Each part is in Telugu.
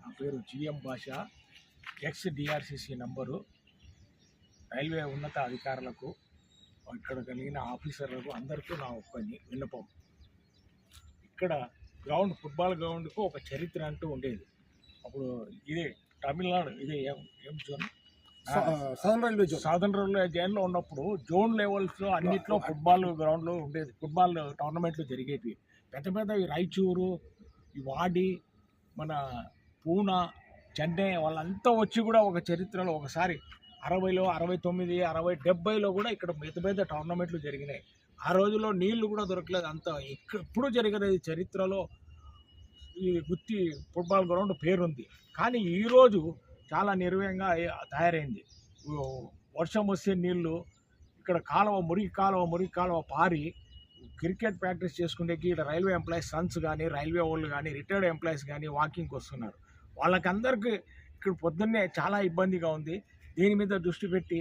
నా పేరు జిఎం భాష ఎక్స్ డిఆర్సిసి నంబరు. రైల్వే ఉన్నత అధికారులకు ఇక్కడ కలిగిన ఆఫీసర్లకు అందరికీ నా ఒక్క విన్నపం. ఇక్కడ గ్రౌండ్ ఫుట్బాల్ గ్రౌండ్కు ఒక చరిత్ర అంటూ ఉండేది. అప్పుడు ఇదే తమిళనాడు ఇదే ఏం ఏం జోన్. Southern railway zone. సాధన రైల్వే జైన్లో ఉన్నప్పుడు జోన్ లెవెల్స్ అన్నిట్లో ఫుట్బాల్ గ్రౌండ్లో ఉండేది. ఫుట్బాల్ టోర్నమెంట్లు జరిగేవి పెద్ద పెద్ద ఈ రాయచూరు ఈ వాడి మన పూనా చెన్నై వాళ్ళంతా వచ్చి కూడా ఒక చరిత్రలో ఒకసారి అరవైలో అరవై తొమ్మిది అరవై డెబ్బైలో కూడా ఇక్కడ పెద్ద పెద్ద టోర్నమెంట్లు జరిగినాయి. ఆ రోజుల్లో నీళ్ళు కూడా దొరకలేదు అంత. ఎప్పుడు జరిగినది చరిత్రలో ఈ గుత్తి ఫుట్బాల్ గ్రౌండ్ పేరుంది. కానీ ఈరోజు చాలా నిర్వయంగా తయారైంది. వర్షం వస్తే నీళ్ళు ఇక్కడ కాలువ మురికి కాలువ మురికి కాలువ పారి క్రికెట్ ప్రాక్టీస్ చేసుకునేకి ఇక్కడ రైల్వే ఎంప్లాయీస్ సన్స్ కానీ రైల్వే వాళ్ళు కానీ రిటైర్డ్ ఎంప్లాయీస్ కానీ వాకింగ్కి వస్తున్నారు. వాళ్ళకందరికీ ఇక్కడ పొద్దున్నే చాలా ఇబ్బందిగా ఉంది. దీని మీద దృష్టి పెట్టి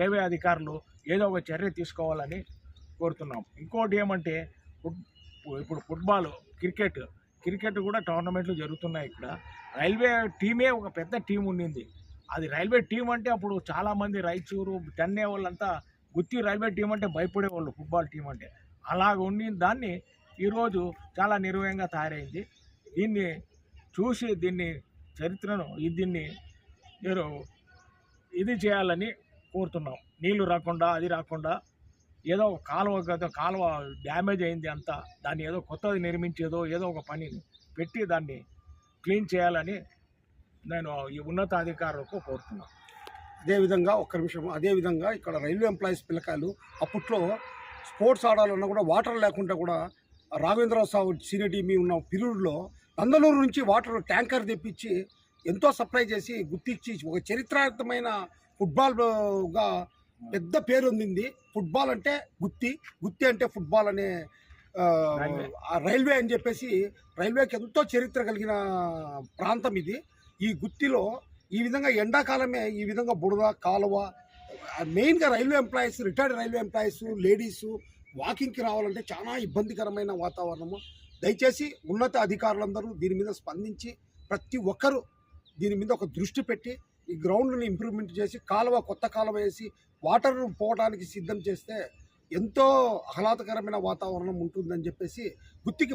రైల్వే అధికారులు ఏదో ఒక చర్య తీసుకోవాలని కోరుతున్నాం. ఇంకోటి ఏమంటే ఫుట్ ఇప్పుడు ఫుట్బాల్ క్రికెట్ క్రికెట్ కూడా టోర్నమెంట్లు జరుగుతున్నాయి ఇక్కడ. రైల్వే టీమే ఒక పెద్ద టీం ఉండింది. అది రైల్వే టీం అంటే అప్పుడు చాలామంది రాయచూరు టెన్నే వాళ్ళంతా గుత్తి రైల్వే టీం అంటే భయపడేవాళ్ళు ఫుట్బాల్ టీం అంటే. అలాగ ఉండి దాన్ని ఈరోజు చాలా నిర్వయంగా తయారైంది. దీన్ని చూసి దీన్ని చరిత్రను ఈ దీన్ని మీరు ఇది చేయాలని కోరుతున్నాం. నీళ్ళు రాకుండా అది రాకుండా ఏదో ఒక కాలువ గత కాలువ డ్యామేజ్ అయింది అంతా దాన్ని ఏదో కొత్తది నిర్మించేదో ఏదో ఒక పనిని పెట్టి దాన్ని క్లీన్ చేయాలని నేను ఈ ఉన్నతాధికారులకు కోరుతున్నాను. అదేవిధంగా ఒక్క నిమిషం అదేవిధంగా ఇక్కడ రైల్వే ఎంప్లాయీస్ పిల్లకాయలు అప్పట్లో స్పోర్ట్స్ ఆడాలన్నా కూడా వాటర్ లేకుండా కూడా రాఘవేంద్రరావు సాగు సీనియర్ టీమీ ఉన్న పిల్లూరులో నందలూరు నుంచి వాటర్ ట్యాంకర్ తెప్పించి ఎంతో సప్లై చేసి గుర్తించి ఒక చరిత్రాత్మకమైన ఫుట్బాల్గా పెద్ద పేరు పొందింది ఫుట్బాల్ అంటే గుత్తి. గుత్తి అంటే ఫుట్బాల్ అనే రైల్వే. అని చెప్పేసి రైల్వేకి ఎంతో చరిత్ర కలిగిన ప్రాంతం ఇది. ఈ గుత్తిలో ఈ విధంగా ఎండాకాలమే ఈ విధంగా బురద కాలువ మెయిన్గా railway employees retired railway employees ladies వాకింగ్కి రావాలంటే చాలా ఇబ్బందికరమైన వాతావరణము. దయచేసి ఉన్నత అధికారులందరూ దీని మీద స్పందించి ప్రతి ఒక్కరూ దీని మీద ఒక దృష్టి పెట్టి ఈ గ్రౌండ్ని ఇంప్రూవ్మెంట్ చేసి కాలువ కొత్త కాలువ వేసి వాటర్ పోవడానికి సిద్ధం చేస్తే ఎంతో ఆహ్లాదకరమైన వాతావరణం ఉంటుందని చెప్పేసి గుత్తికి మంచి